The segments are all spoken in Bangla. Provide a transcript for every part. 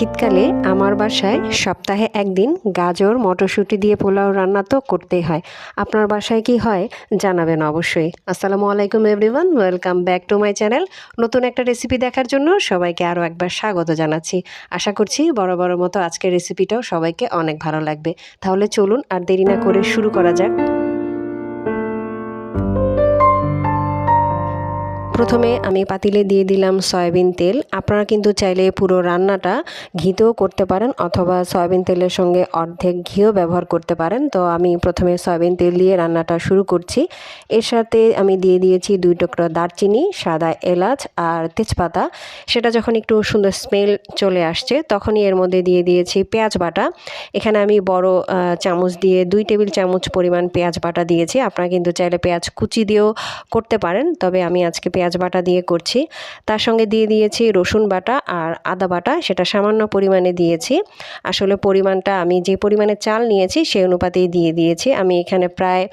শীতকালে আমার বাসায় সপ্তাহে একদিন গাজর, মটরশুঁটি দিয়ে পোলাও রান্না তো করতেই হয়। আপনার বাসায় কি হয় জানাবেন অবশ্যই। আসসালামু আলাইকুম everyone, welcome back to my channel. নতুন একটা রেসিপি দেখার জন্য সবাইকে আরও একবার স্বাগত জানাচ্ছি। আশা করছি বড় বড় মতো আজকের রেসিপিটাও সবাইকে অনেক ভালো লাগবে। তাহলে চলুন আর দেরি না করে শুরু করা যাক। প্রথমে আমি পাতিলে দিয়ে দিলাম সয়াবিন তেল। আপনারা কিন্তু চাইলে পুরো রান্নাটা ঘিতেও করতে পারেন অথবা সয়াবিন তেলের সঙ্গে অর্ধেক ঘিও ব্যবহার করতে পারেন। তো আমি প্রথমে সয়াবিন তেল দিয়ে রান্নাটা শুরু করছি। এর সাথে আমি দিয়ে দিয়েছি দুই টুকরো দারচিনি, সাদা এলাচ আর তেজপাতা। সেটা যখন একটু সুন্দর স্মেল চলে আসছে, তখনই এর মধ্যে দিয়ে দিয়েছি পেঁয়াজ বাটা। এখানে আমি বড় চামচ দিয়ে দুই টেবিল চামচ পরিমাণ পেঁয়াজ বাটা দিয়েছি। আপনারা কিন্তু চাইলে পেঁয়াজ কুচি দিয়েও করতে পারেন। তবে আমি আজকে পেঁয়াজ পেঁয়াজ বাটা দিয়ে করছি। তার সঙ্গে দিয়ে দিয়েছি রসুন বাটা আর আদা বাটা, সেটা সামান্য পরিমাণে দিয়েছি। আসলে পরিমাণটা আমি যে পরিমাণে চাল নিয়েছি সেই অনুপাতেই দিয়ে দিয়েছি। আমি এখানে প্রায়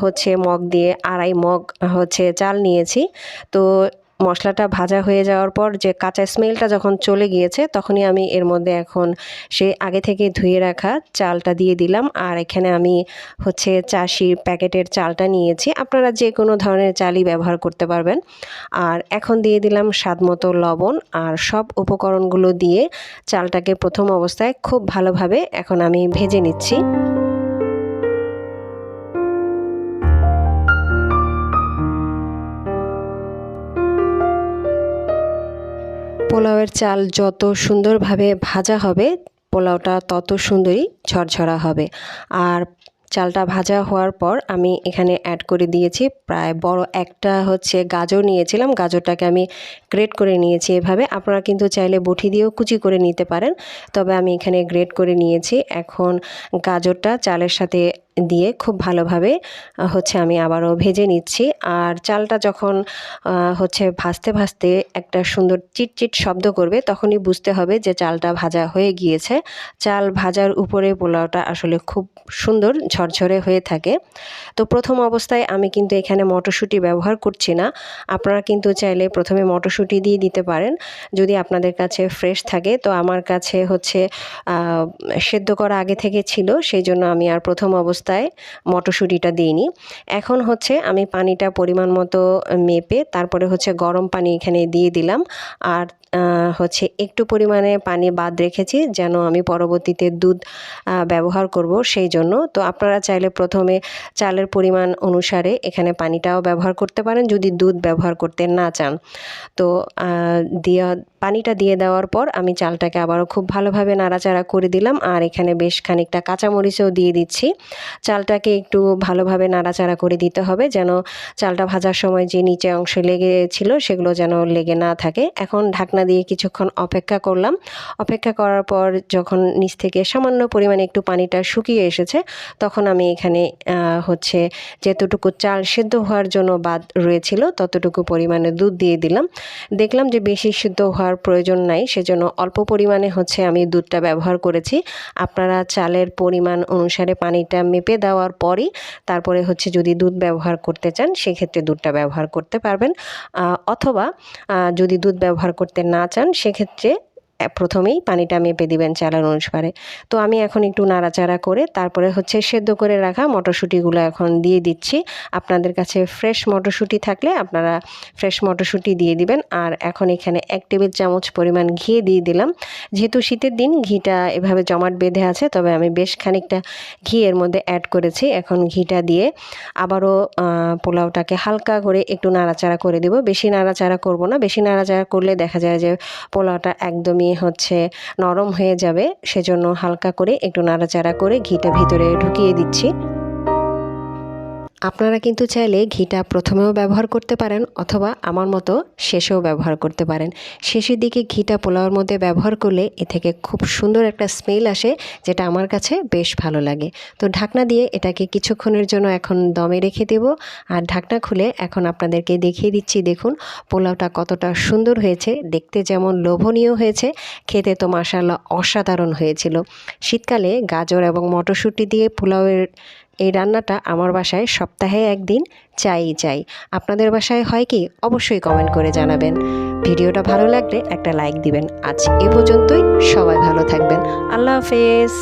হচ্ছে মগ দিয়ে আড়াই মগ হচ্ছে চাল নিয়েছি। তো মশলাটা ভাজা হয়ে যাওয়ার পর যে কাঁচা স্মেলটা যখন চলে গিয়েছে, তখনই আমি এর মধ্যে এখন সে আগে থেকে ধুয়ে রাখা চালটা দিয়ে দিলাম। আর এখানে আমি হচ্ছে চাষির প্যাকেটের চালটা নিয়েছি। আপনারা যে কোনো ধরনের চালই ব্যবহার করতে পারবেন। আর এখন দিয়ে দিলাম স্বাদ মতো লবণ। আর সব উপকরণগুলো দিয়ে চালটাকে প্রথম অবস্থায় খুব ভালোভাবে এখন আমি ভেজে নিচ্ছি। পোলাওয়ের চাল যত সুন্দরভাবে ভাজা হবে, পোলাওটা তত সুন্দরই ঝরঝরা হবে। আর চালটা ভাজা হওয়ার পর আমি এখানে অ্যাড করে দিয়েছি প্রায় বড় একটা হচ্ছে গাজর নিয়েছিলাম। গাজরটাকে আমি গ্রেট করে নিয়েছি এভাবে। আপনারা কিন্তু চাইলে বটি দিয়েও কুচি করে নিতে পারেন। তবে আমি এখানে গ্রেট করে নিয়েছি। এখন গাজরটা চালের সাথে দিয়ে খুব ভালোভাবে হচ্ছে আমি আবারও ভেজে নিচ্ছি। আর চালটা যখন হচ্ছে ভাজতে ভাজতে একটা সুন্দর চিটচিট শব্দ করবে, তখনই বুঝতে হবে যে চালটা ভাজা হয়ে গিয়েছে। চাল ভাজার উপরে পোলাওটা আসলে খুব সুন্দর ঝরঝরে হয়ে থাকে। তো প্রথম অবস্থায় আমি কিন্তু এখানে মটরশুঁটি ব্যবহার করছি না। আপনারা কিন্তু চাইলে প্রথমে মটরশুঁটি দিয়ে দিতে পারেন। যদি আপনাদের কাছে ফ্রেশ থাকে, তো আমার কাছে হচ্ছে সেদ্ধ করা আগে থেকে ছিল, সেই জন্য আমি আর প্রথম অবস্থায় অবস্থায় মটরশুঁটিটা দিইনি। এখন হচ্ছে আমি পানিটা পরিমাণ মতো মেপে তারপরে হচ্ছে গরম পানি এখানে দিয়ে দিলাম। আর হচ্ছে একটু পরিমাণে পানি বাদ রেখেছি যেন আমি পরবর্তীতে দুধ ব্যবহার করব সেই জন্য। তো আপনারা চাইলে প্রথমে চালের পরিমাণ অনুসারে এখানে পানিটাও ব্যবহার করতে পারেন যদি দুধ ব্যবহার করতে না চান। তো দেওয়া পানিটা দিয়ে দেওয়ার পর আমি চালটাকে আবারও খুব ভালোভাবে নাড়াচাড়া করে দিলাম আর এখানে বেশ খানিকটা কাঁচামরিচও দিয়ে দিচ্ছি। চালটাকে একটু ভালোভাবে নাড়াচাড়া করে দিতে হবে যেন চালটা ভাজার সময় যে নিচে অংশ লেগেছিল সেগুলো যেন লেগে না থাকে। এখন ঢাকনা দিয়ে কিছুক্ষণ অপেক্ষা করলাম। অপেক্ষা করার পর যখন নিচ থেকে সামান্য পরিমাণে একটু পানিটা শুকিয়ে এসেছে, তখন আমি এখানে হচ্ছে যেতটুকু চাল সেদ্ধ হওয়ার জন্য বাদ রয়েছিল, ততটুকু পরিমাণে দুধ দিয়ে দিলাম। দেখলাম যে বেশি সিদ্ধ হওয়ার প্রয়োজন নাই, সেজন্য অল্প পরিমাণে হচ্ছে আমি দুধটা ব্যবহার করেছি। আপনারা চালের পরিমাণ অনুসারে পানিটা মেপে দেওয়ার পরই তারপরে হচ্ছে যদি দুধ ব্যবহার করতে চান, সেক্ষেত্রে দুধটা ব্যবহার করতে পারবেন। অথবা যদি দুধ ব্যবহার করতে না চান সেক্ষেত্রে প্রথমেই পানিটা মেপে দিবেন চালের অনুসারে তো আমি এখন একটু নাড়াচাড়া করে তারপরে হচ্ছে সেদ্ধ করে রাখা মটরশুঁটিগুলো এখন দিয়ে দিচ্ছি। আপনাদের কাছে ফ্রেশ মটরশুঁটি থাকলে আপনারা ফ্রেশ মটরশুঁটি দিয়ে দিবেন। আর এখন এখানে এক টেবিল চামচ পরিমাণ ঘি দিয়ে দিলাম। যেহেতু শীতের দিন, ঘিটা এভাবে জমাট বেঁধে আছে, তবে আমি বেশ খানিকটা ঘি এর মধ্যে অ্যাড করেছি। এখন ঘিটা দিয়ে আবারও পোলাওটাকে হালকা করে একটু নাড়াচাড়া করে দেব। বেশি নাড়াচাড়া করব না। বেশি নাড়াচাড়া করলে দেখা যায় যে পোলাওটা একদমই হচ্ছে নরম হয়ে যাবে সেজন্য হালকা করে একটু নাড়াচাড়া করে ঘিটা ভিতরে ঢুকিয়ে দিচ্ছি। আপনারা কিন্তু চাইলে ঘিটা প্রথমেও ব্যবহার করতে পারেন অথবা আমার মতো শেষেও ব্যবহার করতে পারেন। শেষের দিকে ঘিটা পোলাওয়ার মধ্যে ব্যবহার করলে এ থেকে খুব সুন্দর একটা স্মেল আসে, যেটা আমার কাছে বেশ ভালো লাগে। তো ঢাকনা দিয়ে এটাকে কিছুক্ষণের জন্য এখন দমে রেখে দেব। আর ঢাকনা খুলে এখন আপনাদেরকে দেখিয়ে দিচ্ছি, দেখুন পোলাওটা কতটা সুন্দর হয়েছে, দেখতে যেমন লোভনীয় হয়েছে, খেতে তো মাসাল্লাহ অসাধারণ হয়েছিল। শীতকালে গাজর এবং মটরশুঁটি দিয়ে পোলাওয়ের এই রান্নাটা আমার বাসায় সপ্তাহে একদিন চাই চাই। আপনাদের বাসায় হয় কি? অবশ্যই কমেন্ট করে জানাবেন। ভিডিওটা ভালো লাগলে একটা লাইক দিবেন। আজ এ পর্যন্তই। সবাই ভালো থাকবেন। আল্লাহ হাফেজ।